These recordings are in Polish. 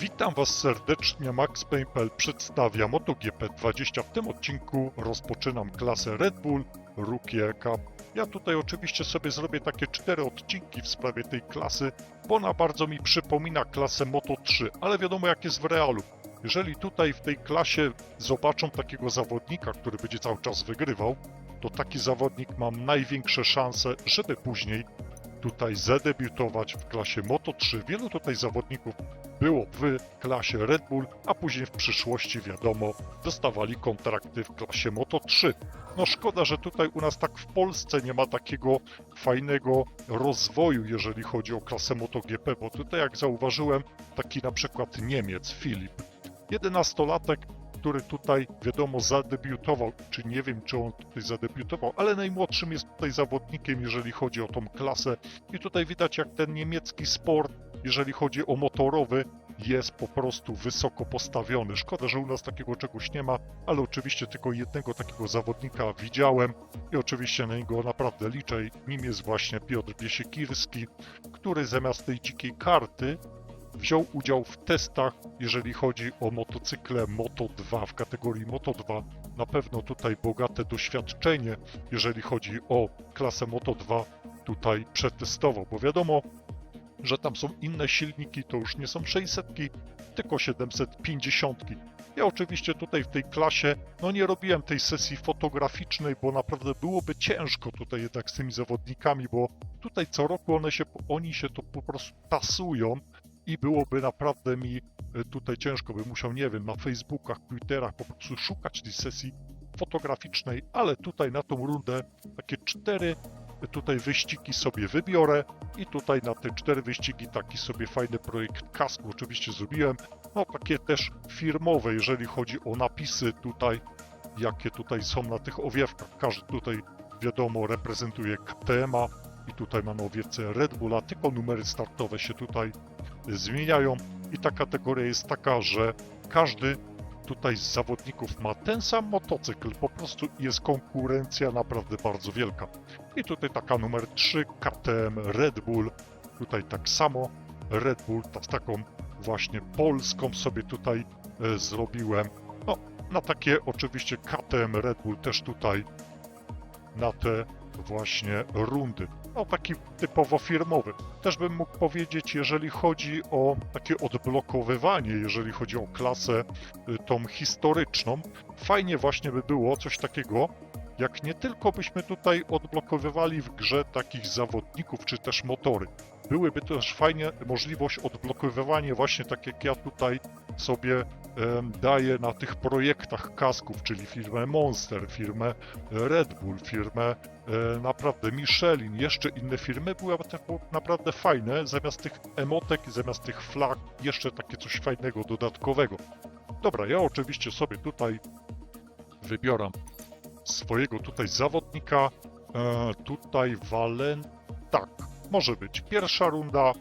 Witam Was serdecznie, MaxPaint.pl przedstawia MotoGP 20. W tym odcinku rozpoczynam klasę Red Bull Rookie Cup. Ja tutaj oczywiście sobie zrobię takie cztery odcinki w sprawie tej klasy, bo ona bardzo mi przypomina klasę Moto3, ale wiadomo jak jest w realu. Jeżeli tutaj w tej klasie zobaczą takiego zawodnika, który będzie cały czas wygrywał, to taki zawodnik mam największe szanse, żeby później tutaj zadebiutować w klasie Moto3. Wielu tutaj zawodników było w klasie Red Bull, a później w przyszłości, wiadomo, dostawali kontrakty w klasie Moto3. No szkoda, że tutaj u nas tak w Polsce nie ma takiego fajnego rozwoju, jeżeli chodzi o klasę MotoGP, bo tutaj jak zauważyłem, taki na przykład Niemiec, Filip, 11-latek, który tutaj, wiadomo, zadebiutował, czy nie wiem, czy on tutaj zadebiutował, ale najmłodszym jest tutaj zawodnikiem, jeżeli chodzi o tą klasę. I tutaj widać, jak ten niemiecki sport, jeżeli chodzi o motorowy, jest po prostu wysoko postawiony. Szkoda, że u nas takiego czegoś nie ma, ale oczywiście tylko jednego takiego zawodnika widziałem i oczywiście na niego naprawdę liczę. Nim jest właśnie Piotr Biesiekirski, który zamiast tej dzikiej karty wziął udział w testach, jeżeli chodzi o motocykle Moto2 w kategorii Moto2. Na pewno tutaj bogate doświadczenie, jeżeli chodzi o klasę Moto2, tutaj przetestował, bo wiadomo, że tam są inne silniki, to już nie są 600, tylko 750. Ja oczywiście tutaj w tej klasie, no nie robiłem tej sesji fotograficznej, bo naprawdę byłoby ciężko tutaj jednak z tymi zawodnikami, bo tutaj co roku one się, oni się to po prostu tasują i byłoby naprawdę mi e, tutaj ciężko, bym musiał, nie wiem, na Facebookach, Twitterach po prostu szukać tej sesji fotograficznej, ale tutaj na tą rundę takie cztery e, tutaj wyścigi sobie wybiorę i tutaj na te cztery wyścigi taki sobie fajny projekt kasku oczywiście zrobiłem, no takie też firmowe, jeżeli chodzi o napisy tutaj, jakie tutaj są na tych owiewkach. Każdy tutaj wiadomo reprezentuje KTM-a i tutaj mamy owiewce Red Bulla, tylko numery startowe się tutaj zmieniają i ta kategoria jest taka, że każdy tutaj z zawodników ma ten sam motocykl, po prostu jest konkurencja naprawdę bardzo wielka. I tutaj taka numer 3, KTM Red Bull, tutaj tak samo Red Bull, ta, taką właśnie polską sobie tutaj e, zrobiłem. No, na takie oczywiście KTM Red Bull też tutaj na te właśnie rundy. No taki typowo firmowy. Też bym mógł powiedzieć, jeżeli chodzi o takie odblokowywanie, jeżeli chodzi o klasę y, tą historyczną, fajnie właśnie by było coś takiego, jak nie tylko byśmy tutaj odblokowywali w grze takich zawodników, czy też motory. Byłyby też fajnie możliwość odblokowywania właśnie tak jak ja tutaj sobie daję na tych projektach kasków, czyli firmę Monster, firmę Red Bull, firmę e, naprawdę Michelin, jeszcze inne firmy były naprawdę fajne, zamiast tych emotek, zamiast tych flag, jeszcze takie coś fajnego, dodatkowego. Dobra, ja oczywiście sobie tutaj wybieram swojego tutaj zawodnika, e, tutaj Walen... tak, może być pierwsza runda,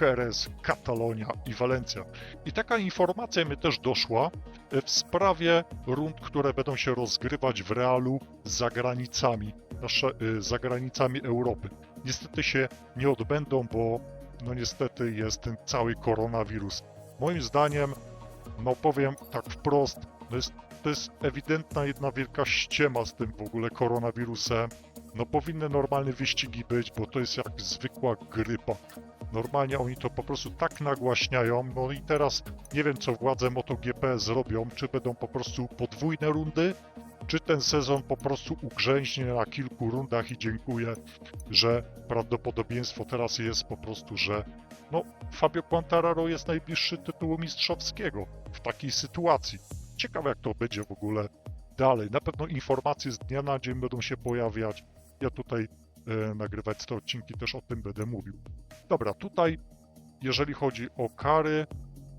Jerez, Katalonia i Walencja. I taka informacja mi też doszła e, w sprawie rund, które będą się rozgrywać w realu za granicami, nasze, e, za granicami Europy. Niestety się nie odbędą, bo no niestety jest ten cały koronawirus. Moim zdaniem, no powiem tak wprost, no jest, to jest ewidentna jedna wielka ściema z tym w ogóle koronawirusem. No powinny normalne wyścigi być, bo to jest jak zwykła grypa. Normalnie oni to po prostu tak nagłaśniają. No i teraz nie wiem, co władze MotoGP zrobią. Czy będą po prostu podwójne rundy, czy ten sezon po prostu ugrzęźnie na kilku rundach i dziękuję, że prawdopodobieństwo teraz jest po prostu, że no Fabio Quartararo jest najbliższy tytułu mistrzowskiego w takiej sytuacji. Ciekawe jak to będzie w ogóle dalej. Na pewno informacje z dnia na dzień będą się pojawiać. Ja tutaj e, nagrywać te odcinki też o tym będę mówił. Dobra, tutaj jeżeli chodzi o kary,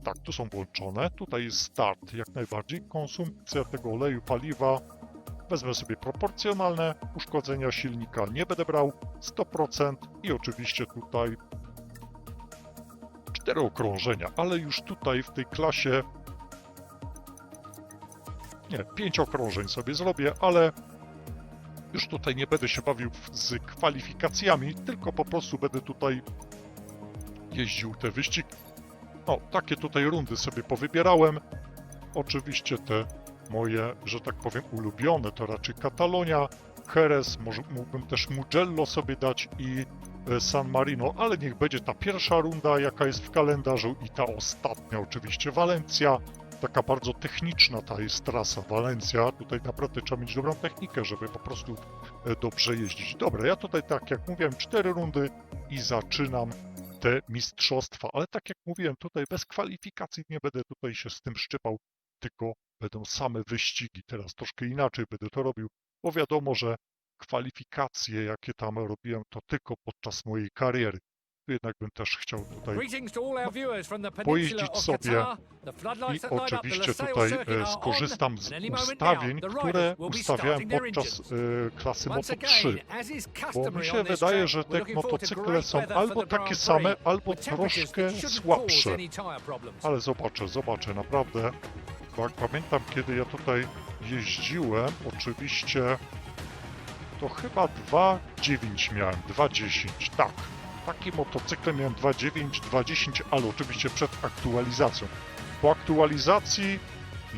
tak, tu są włączone. Tutaj jest start, jak najbardziej. Konsumpcja tego oleju, paliwa. Wezmę sobie proporcjonalne. Uszkodzenia silnika nie będę brał. 100% i oczywiście tutaj cztery okrążenia, ale już tutaj w tej klasie nie, pięć okrążeń sobie zrobię, ale już tutaj nie będę się bawił z kwalifikacjami, tylko po prostu będę tutaj jeździł te wyścigi. No, takie tutaj rundy sobie powybierałem. Oczywiście te moje, że tak powiem, ulubione to raczej Katalonia, Jerez, może mógłbym też Mugello sobie dać i e, San Marino, ale niech będzie ta pierwsza runda, jaka jest w kalendarzu i ta ostatnia oczywiście Walencja. Taka bardzo techniczna ta jest trasa Walencja. Tutaj naprawdę trzeba mieć dobrą technikę, żeby po prostu e, dobrze jeździć. Dobra, ja tutaj tak jak mówiłem, cztery rundy i zaczynam te mistrzostwa, ale tak jak mówiłem, tutaj bez kwalifikacji nie będę tutaj się z tym szczypał, tylko będą same wyścigi. Teraz troszkę inaczej będę to robił, bo wiadomo, że kwalifikacje, jakie tam robiłem, to tylko podczas mojej kariery. Jednak bym też chciał tutaj pojeździć sobie i oczywiście tutaj e, skorzystam z ustawień, które ustawiałem podczas e, klasy Moto 3. again, as is Bo mi się wydaje, że te motocykle są albo takie same, albo troszkę słabsze. Ale zobaczę, zobaczę, naprawdę. Jak pamiętam, kiedy ja tutaj jeździłem, oczywiście to chyba 2.9 miałem, 2.10, tak. Taki motocykl miałem 2.9, 2.10, ale oczywiście przed aktualizacją. Po aktualizacji,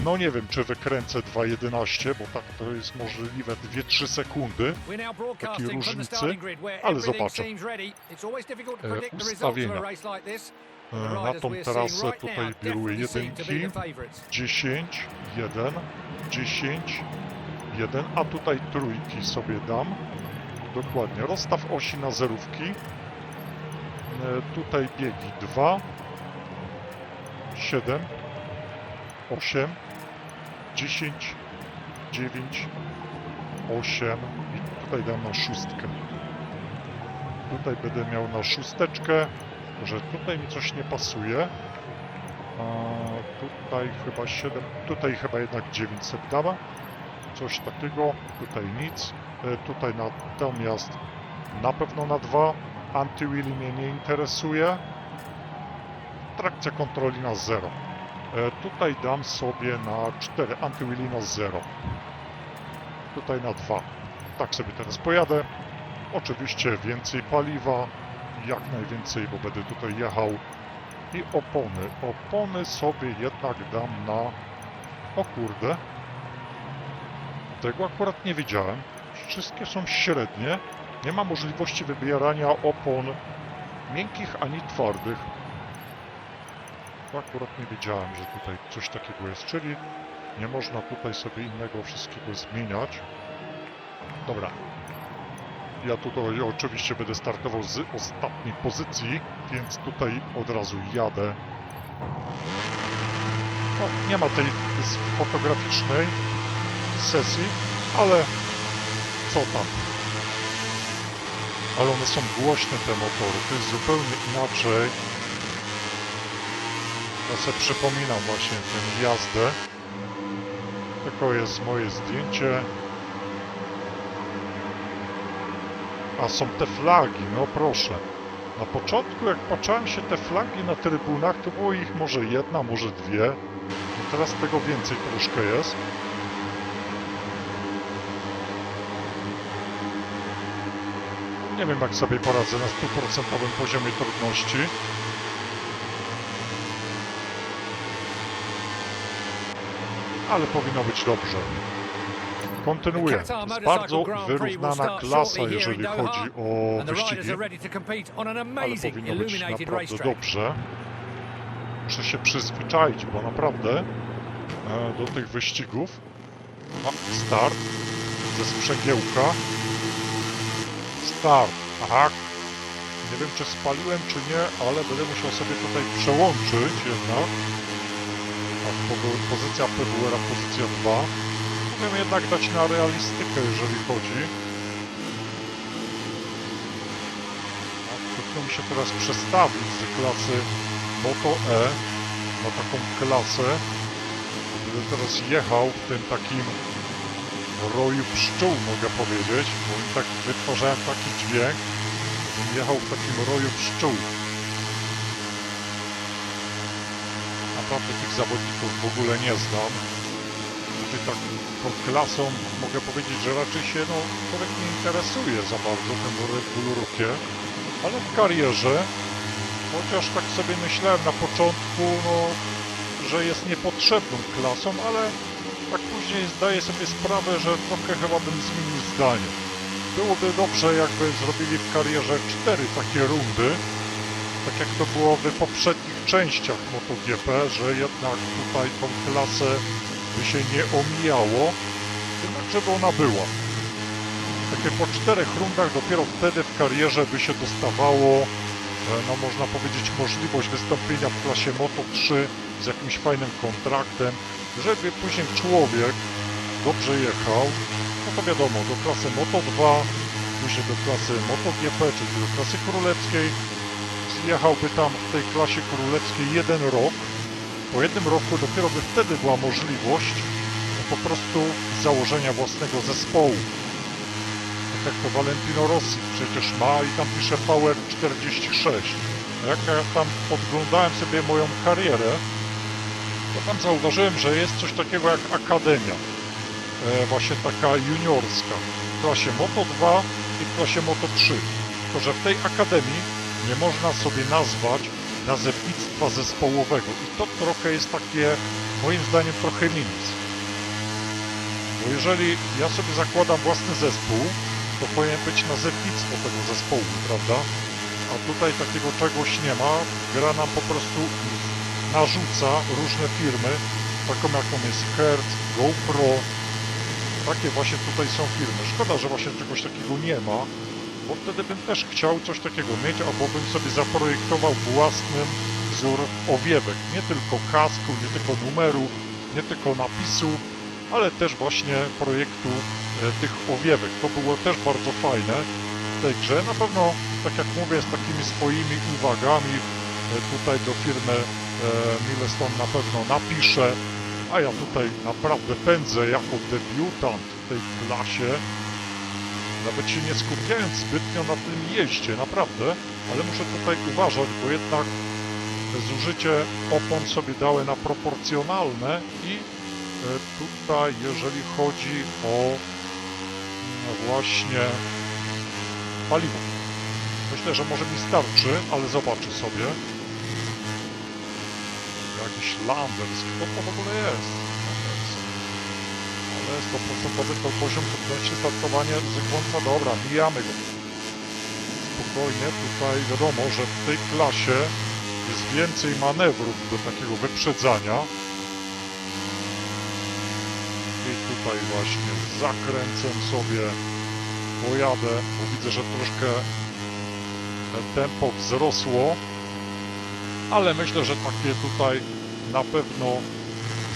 no nie wiem, czy wykręcę 2.11, bo tak to jest możliwe 2-3 sekundy. The różnicy, ale zobaczę. E, ustawienia. E, Na tą trasę tutaj be jedynki. the favourites. 10, 1, 10, 1, a tutaj trójki sobie dam. Dokładnie, rozstaw osi na zerówki. E, Tutaj biegi 2, 7, 8, 10, 9, 8 i tutaj dam na szóstkę. Tutaj będę miał na szósteczkę, że tutaj mi coś nie pasuje. A tutaj chyba 7, tutaj chyba jednak 900 dama. Coś takiego, tutaj nic. E, Tutaj natomiast na pewno na 2. Anti-wheelie mnie nie interesuje. Trakcja kontroli na 0. E, Tutaj dam sobie na 4. Anti-wheelie na 0. Tutaj na 2. Tak sobie teraz pojadę. Oczywiście więcej paliwa. Jak najwięcej, bo będę tutaj jechał i opony. Opony sobie jednak dam na... O kurde. Tego akurat nie wiedziałem. Wszystkie są średnie. Nie ma możliwości wybierania opon miękkich ani twardych. Akurat nie wiedziałem, że tutaj coś takiego jest, czyli nie można tutaj sobie innego wszystkiego zmieniać. Dobra. Ja tutaj oczywiście będę startował z ostatniej pozycji, więc tutaj od razu jadę. No, nie ma tej fotograficznej sesji, ale co tam. Ale one są głośne te motory, to jest zupełnie inaczej. Ja sobie przypominam właśnie tę jazdę. Tylko jest moje zdjęcie. A są te flagi, no proszę. Na początku, jak patrzyłem się te flagi na trybunach, to było ich może jedna, może dwie. No teraz tego więcej troszkę jest. Nie wiem, jak sobie poradzę na stuprocentowym poziomie trudności. Ale powinno być dobrze. Kontynuuję. To jest bardzo wyrównana klasa, jeżeli chodzi o wyścigi, ale powinno być naprawdę dobrze. Muszę się przyzwyczaić, bo naprawdę e, do tych wyścigów start ze sprzęgiełka start, aha. Nie wiem czy spaliłem czy nie, ale będę musiał sobie tutaj przełączyć jednak. Po- pozycja PWR, pozycja 2 Mogę jednak dać na realistykę, jeżeli chodzi. Trudno mi się teraz przestawić z klasy Moto E na taką klasę. Będę teraz jechał w tym takim roju pszczół, mogę powiedzieć, bo oni tak wytwarzałem taki dźwięk, jechał w takim roju pszczół. Naprawdę tych zawodników w ogóle nie znam. Tutaj tak pod klasą mogę powiedzieć, że raczej się no, człowiek nie interesuje za bardzo tym Red Bull Rookie, ale w karierze Chociaż tak sobie myślałem na początku, no, że jest niepotrzebną klasą, ale tak później zdaję sobie sprawę, że trochę chyba bym zmienił zdanie. Byłoby dobrze, jakby zrobili w karierze cztery takie rundy, tak jak to było w poprzednich częściach MotoGP, że jednak tutaj tą klasę by się nie omijało, jednak żeby ona była. Takie po czterech rundach dopiero wtedy w karierze by się dostawało, e, no można powiedzieć, możliwość wystąpienia w klasie Moto 3 z jakimś fajnym kontraktem, żeby później człowiek dobrze jechał, no to wiadomo, do klasy Moto 2, później do klasy MotoGP, czyli do klasy królewskiej, zjechałby tam w tej klasie królewskiej jeden rok. Po jednym roku dopiero by wtedy była możliwość no, po prostu założenia własnego zespołu. Tak jak to Valentino Rossi przecież ma i tam pisze Power 46. A Jak ja tam podglądałem sobie moją karierę, to tam zauważyłem, że jest coś takiego jak akademia. E, właśnie taka juniorska. W klasie Moto 2 i w klasie Moto 3. Tylko, że w tej akademii nie można sobie nazwać nazewnictwa zespołowego. I to trochę jest takie, moim zdaniem, trochę minus. Bo jeżeli ja sobie zakładam własny zespół, to powinien być nazewnictwo tego zespołu, prawda? A tutaj takiego czegoś nie ma. Gra nam po prostu narzuca różne firmy, taką jaką jest Hertz, GoPro. Takie właśnie tutaj są firmy. Szkoda, że właśnie czegoś takiego nie ma, bo wtedy bym też chciał coś takiego mieć, albo bym sobie zaprojektował własny wzór owiewek. Nie tylko kasku, nie tylko numeru, nie tylko napisu, ale też właśnie projektu e, tych owiewek. To było też bardzo fajne w tej grze. Na pewno, tak jak mówię, z takimi swoimi uwagami e, tutaj do firmy Milestone na pewno napiszę, a ja tutaj naprawdę pędzę jako debiutant w tej klasie, nawet się nie skupiając zbytnio na tym jeździe, naprawdę, ale muszę tutaj uważać, bo jednak zużycie opon sobie dałem na proporcjonalne i e, tutaj, jeżeli chodzi o no właśnie paliwo. Myślę, że może mi starczy, ale zobaczę sobie. Jakiś Landers, kto to w ogóle jest? Ale 100% to poziom trudności startowania ryzykująca. Dobra, mijamy go. Spokojnie, tutaj wiadomo, że w tej klasie jest więcej manewrów do takiego wyprzedzania. I tutaj właśnie zakręcę sobie, pojadę, bo widzę, że troszkę tempo wzrosło, ale myślę, że takie tutaj na pewno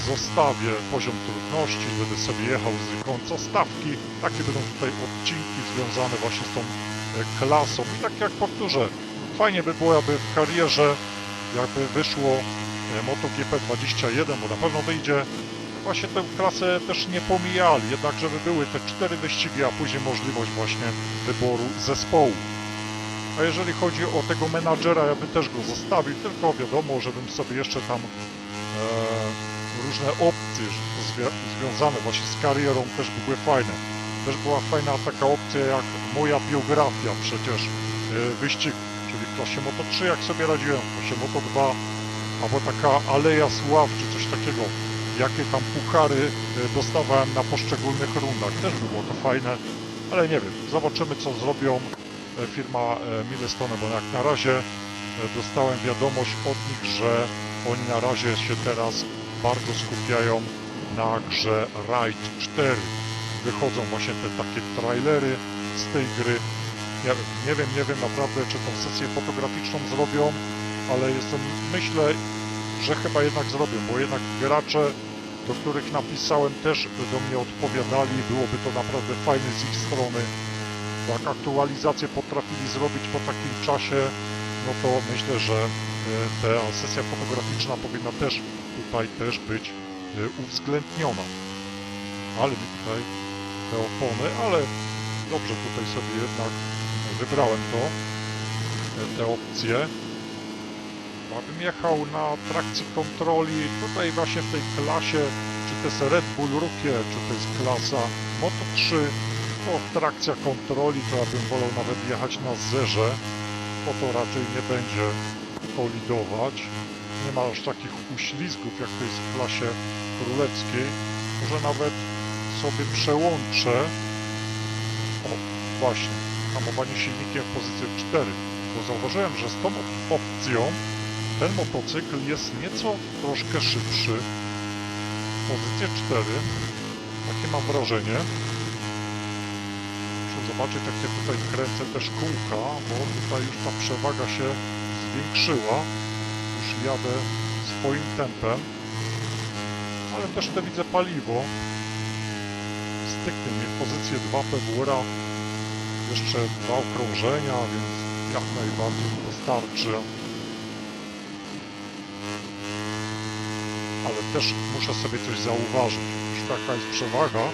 zostawię poziom trudności, będę sobie jechał z końca stawki. Takie będą tutaj odcinki związane właśnie z tą e, klasą. I tak jak powtórzę, fajnie by było, aby w karierze jakby wyszło e, MotoGP 21, bo na pewno wyjdzie właśnie tę klasę też nie pomijali, jednak żeby były te cztery wyścigi, a później możliwość właśnie wyboru zespołu. A jeżeli chodzi o tego menadżera, ja bym też go zostawił, tylko wiadomo, żebym sobie jeszcze tam różne opcje zwi- związane właśnie z karierą też by były fajne. Też była fajna taka opcja jak moja biografia przecież e, wyścigu, czyli w klasie Moto 3 jak sobie radziłem, w klasie Moto 2 albo taka Aleja Sław czy coś takiego, jakie tam puchary e, dostawałem na poszczególnych rundach. Też by było to fajne, ale nie wiem, zobaczymy co zrobią e, firma e, Milestone, bo jak na razie e, dostałem wiadomość od nich, że oni na razie się teraz bardzo skupiają na grze Ride 4. Wychodzą właśnie te takie trailery z tej gry. Wiem, nie wiem, nie wiem naprawdę, czy tą sesję fotograficzną zrobią, ale jestem, myślę, że chyba jednak zrobią, bo jednak gracze, do których napisałem, też do mnie odpowiadali. Byłoby to naprawdę fajne z ich strony. Jak aktualizację potrafili zrobić po takim czasie, no to myślę, że ta sesja fotograficzna powinna też tutaj też być e, uwzględniona. Ale tutaj te opony, ale dobrze tutaj sobie jednak wybrałem to, e, te opcje. Abym jechał na trakcji kontroli, tutaj właśnie w tej klasie, czy to jest Red Bull Rookie, czy to jest klasa Moto 3, to trakcja kontroli, to ja bym wolał nawet jechać na zerze, bo to raczej nie będzie skolidować. Nie ma aż takich uślizgów, jak to jest w klasie królewskiej. Może nawet sobie przełączę. O, właśnie. Hamowanie silnikiem w pozycji 4. Bo zauważyłem, że z tą opcją ten motocykl jest nieco troszkę szybszy. Pozycję 4. Takie mam wrażenie. Muszę zobaczyć, jak ja tutaj kręcę też kółka, bo tutaj już ta przewaga się zwiększyła. Już jadę swoim tempem. Ale też te widzę paliwo. Styknie mnie w pozycję 2 PWR-a. Jeszcze dwa okrążenia, więc jak najbardziej wystarczy. Ale też muszę sobie coś zauważyć. Już taka jest przewaga.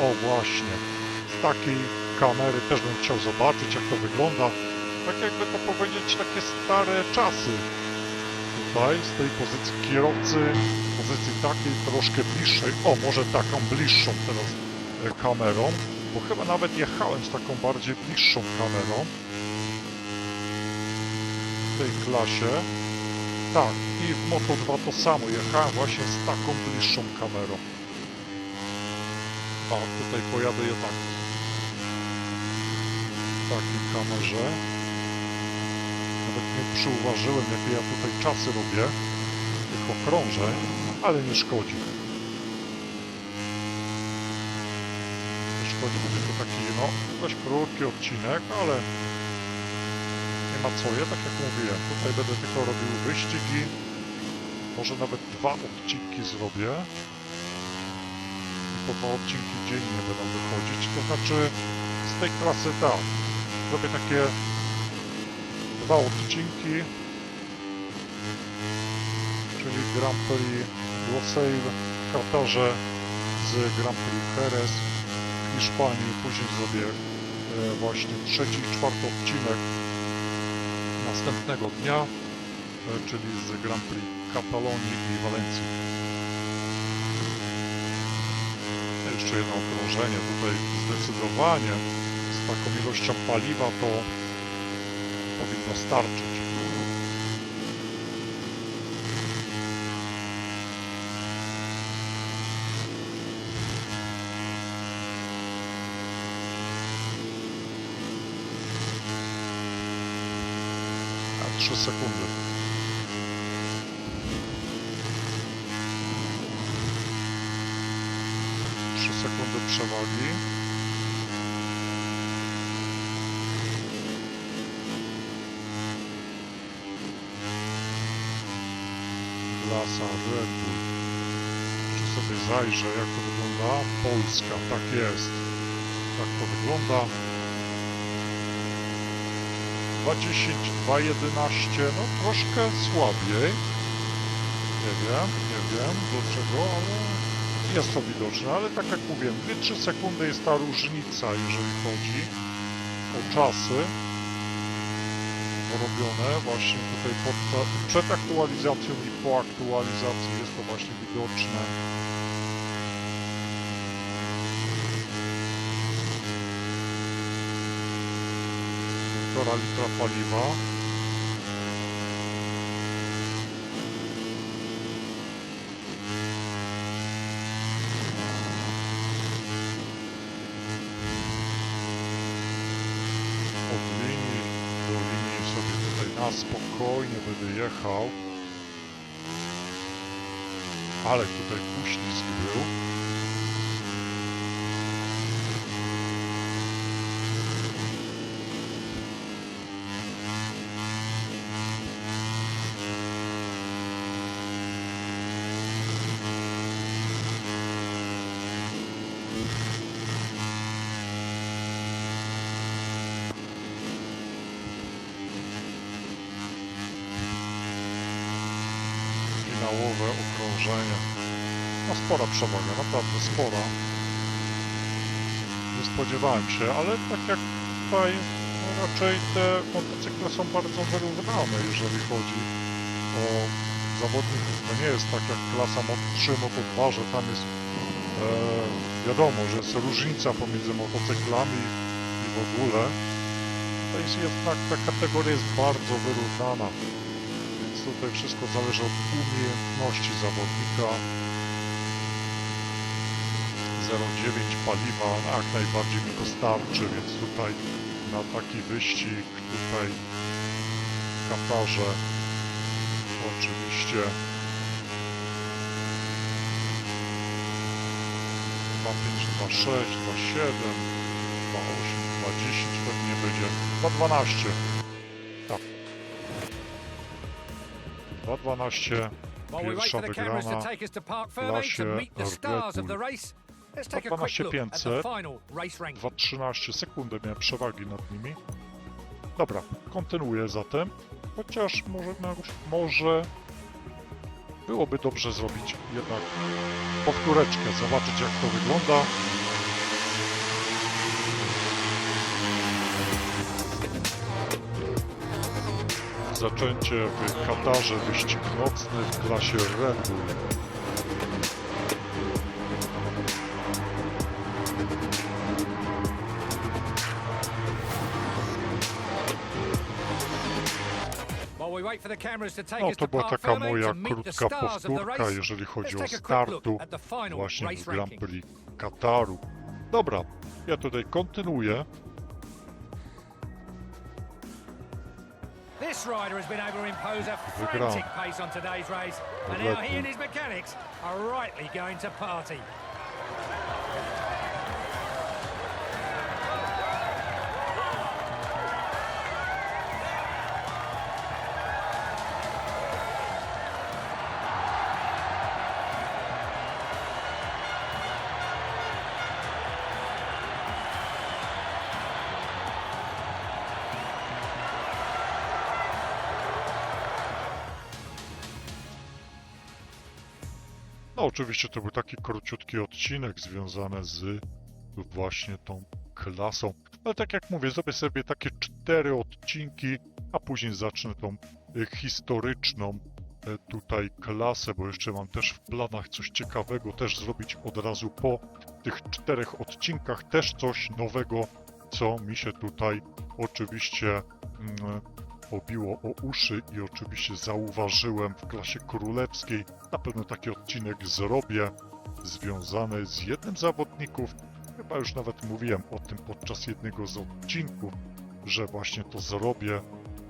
O właśnie. Z takiej kamery też bym chciał zobaczyć, jak to wygląda. Tak jakby to powiedzieć, takie stare czasy. Tutaj, z tej pozycji kierowcy, pozycji takiej troszkę bliższej. O, może taką bliższą teraz e, kamerą, bo chyba nawet jechałem z taką bardziej bliższą kamerą. W tej klasie. Tak, i w Moto2 to samo. Jechałem właśnie z taką bliższą kamerą. A, tutaj pojadę jednak w takiej kamerze. Nie przyuważyłem, jakie ja tutaj czasy robię. Tych okrążeń, ale nie szkodzi. Nie szkodzi, będzie to taki, no, dość krótki odcinek, ale nie ma co je, tak jak mówiłem. Tutaj będę tylko robił wyścigi. Może nawet dwa odcinki zrobię. Po dwa odcinki dziennie będą wychodzić. To znaczy z tej klasy tak. Zrobię takie dwa odcinki. Czyli Grand Prix Losail w Katarze z Grand Prix Jerez w Hiszpanii. Później zrobię e, właśnie trzeci i czwarty odcinek następnego dnia, e, czyli z Grand Prix Katalonii i Walencji. Jeszcze jedno okrążenie tutaj zdecydowanie z taką ilością paliwa to powinno starczyć. A 3 sekundy. Sekundy przewagi. Klasa Red Bull. Sobie zajrzę, jak to wygląda. Polska, tak jest. Tak to wygląda. 2.10, 2.11, no troszkę słabiej. Nie wiem, nie wiem dlaczego, ale jest to widoczne, ale tak jak mówiłem, 2-3 sekundy jest ta różnica, jeżeli chodzi o czasy właśnie tutaj przed aktualizacją i po aktualizacji jest to właśnie widoczne. Półtora litra paliwa. Od linii do linii sobie tutaj na spokojnie będę jechał. Ale tutaj uślizg był. No spora przewaga, naprawdę spora. Nie spodziewałem się, ale tak jak tutaj no raczej te motocykle są bardzo wyrównane, jeżeli chodzi o zawodników. To nie jest tak jak klasa Moto3, Moto2, że tam jest e, wiadomo, że jest różnica pomiędzy motocyklami i w ogóle. To jest jednak ta kategoria jest bardzo wyrównana. Tutaj wszystko zależy od umiejętności zawodnika. 0,9 paliwa jak najbardziej mi dostarczy, więc tutaj na taki wyścig tutaj Katarze oczywiście 2526, 27, 28, 20 pewnie będzie. 212. 212. While we wait Pierwsza wygrana. w the Red stars of the Bull. race, let's take a quick 12 look at the 500. final race ranking. 2.13 sekundy miałem przewagi nad nimi. Dobra, kontynuuję zatem. Chociaż może, może byłoby dobrze zrobić jednak powtóreczkę, zobaczyć jak to wygląda. Zaczęcie w Katarze, wyścig nocny w klasie Red Bull. No to była taka moja krótka powtórka, jeżeli chodzi o startu właśnie w Grand. Prix Kataru. Dobra, ja tutaj kontynuuję. This rider has been able to impose a frantic pace on today's race, and now he and his mechanics are rightly going to party. Oczywiście to był taki króciutki odcinek związany z właśnie tą klasą. Ale tak jak mówię, zrobię sobie takie cztery odcinki, a później zacznę tą y, historyczną e, tutaj klasę, bo jeszcze mam też w planach coś ciekawego też zrobić od razu po tych czterech odcinkach, też coś nowego, co mi się tutaj oczywiście mm, obiło o uszy i oczywiście zauważyłem w klasie królewskiej. Na pewno taki odcinek zrobię związany z jednym z zawodników. Chyba już nawet mówiłem o tym podczas jednego z odcinków, że właśnie to zrobię.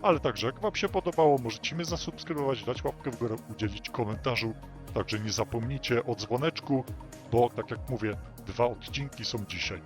Ale także jak Wam się podobało, możecie mnie zasubskrybować, dać łapkę w górę, udzielić komentarzu. Także nie zapomnijcie o dzwoneczku, bo tak jak mówię, dwa odcinki są dzisiaj.